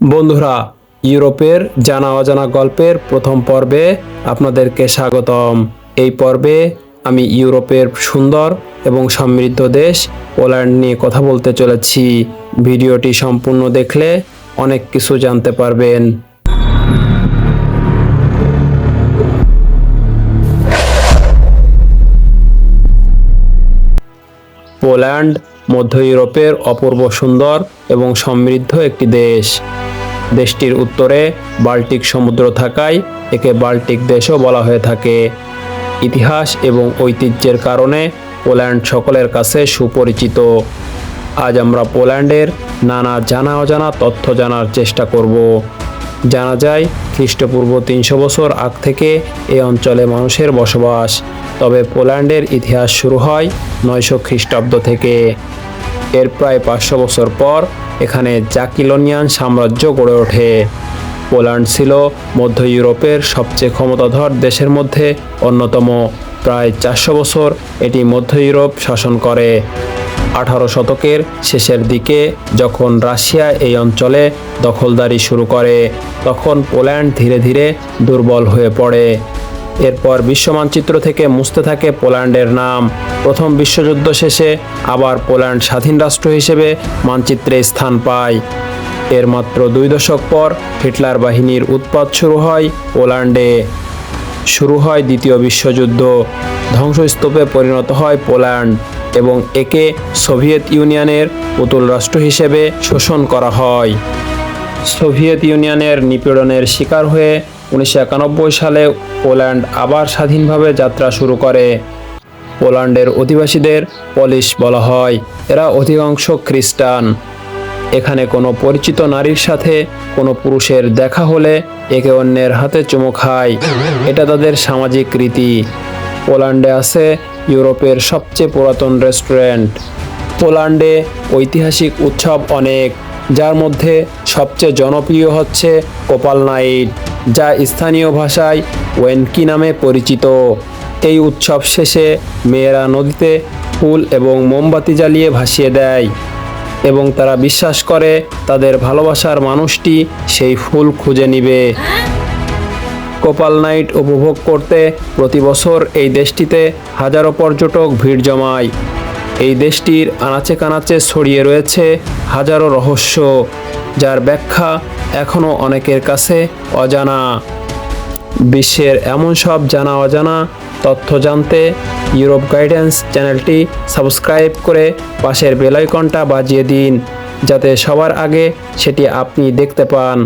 বন্ধুরা, ইউরোপের জানা অজানা গল্পের প্রথম পর্বে আপনাদেরকে স্বাগতম। এই পর্বে আমি ইউরোপের সুন্দর এবং সমৃদ্ধ দেশ পোল্যান্ড নিয়ে কথা বলতে চলেছি। ভিডিওটি সম্পূর্ণ দেখলে অনেক কিছু জানতে পারবেন। পোল্যান্ড মধ্য ইউরোপের অপূর্ব সুন্দর এবং সমৃদ্ধ একটি দেশ। দেশটির উত্তরে বাল্টিক সমুদ্র থাকায় একে বাল্টিক দেশও বলা হয়ে থাকে। ইতিহাস এবং ঐতিহ্যের কারণে পোল্যান্ড সকলের কাছে সুপরিচিত। আজ আমরা পোল্যান্ডের নানা জানা অজানা তথ্য জানার চেষ্টা করব। জানা যায়, খ্রিস্টপূর্ব তিনশো বছর আগ থেকে এ অঞ্চলে মানুষের বসবাস। তবে পোল্যান্ডের ইতিহাস শুরু হয় নয়শো খ্রিস্টাব্দ থেকে। এর প্রায় পাঁচশো বছর পর এখানে জাকিলোনিয়ান সাম্রাজ্য গড়ে ওঠে। পোল্যান্ড ছিল মধ্য ইউরোপের সবচেয়ে ক্ষমতাধর দেশের মধ্যে অন্যতম। প্রায় চারশো বছর এটি মধ্য ইউরোপ শাসন করে। আঠারো শতকের শেষের দিকে যখন রাশিয়া এই অঞ্চলে দখলদারি শুরু করে, তখন পোল্যান্ড ধীরে ধীরে দুর্বল হয়ে পড়ে। এরপর বিশ্ব মানচিত্র থেকে মুছতে থাকে পোল্যান্ডের নাম। প্রথম বিশ্বযুদ্ধ শেষে আবার পোল্যান্ড স্বাধীন রাষ্ট্র হিসেবে মানচিত্রে স্থান পায়। এর মাত্র দুই দশক পর হিটলার বাহিনীর উৎপাত শুরু হয় পোল্যান্ডে। শুরু হয় দ্বিতীয় বিশ্বযুদ্ধ। ধ্বংসস্তূপে পরিণত হয় পোল্যান্ড এবং একে সোভিয়েত ইউনিয়নের পুতুল রাষ্ট্র হিসেবে শোষণ করা হয়। সোভিয়েত ইউনিয়নের নিপীড়নের শিকার হয়ে উনিশশো একানব্বই সালে পোল্যান্ড আবার স্বাধীনভাবে যাত্রা শুরু করে। পোল্যান্ডের অধিবাসীদের পলিশ বলা হয়। এরা অধিকাংশ খ্রিস্টান। এখানে কোনো পরিচিত নারীর সাথে কোনো পুরুষের দেখা হলে একে অন্যের হাতে চুমু খায়। এটা তাদের সামাজিক রীতি। পোল্যান্ডে আছে ইউরোপের সবচেয়ে পুরাতন রেস্টুরেন্ট। পোল্যান্ডে ঐতিহাসিক উৎসব অনেক। যার মধ্যে সবচেয়ে জনপ্রিয় হচ্ছে কোপাল নাইট, যা স্থানীয় ভাষায় ওয়েনকি নামে পরিচিত। এই উৎসব শেষে মেয়েরা নদীতে ফুল এবং মোমবাতি জ্বালিয়ে ভাসিয়ে দেয় এবং তারা বিশ্বাস করে তাদের ভালোবাসার মানুষটি সেই ফুল খুঁজে নিবে। কোপাল নাইট উপভোগ করতে প্রতি বছর এই দেশটিতে হাজারো পর্যটক ভিড় জমায়। এই দেশটির আনাচে কানাচে ছড়িয়ে রয়েছে হাজারো রহস্য, যার ব্যাখ্যা এখনও অনেকের কাছে অজানা। বিশ্বের এমন সব জানা অজানা তথ্য জানতে ইউরোপ গাইডেন্স চ্যানেলটি সাবস্ক্রাইব করে পাশের বেলাইকনটা বাজিয়ে দিন, যাতে সবার আগে সেটি আপনি দেখতে পান।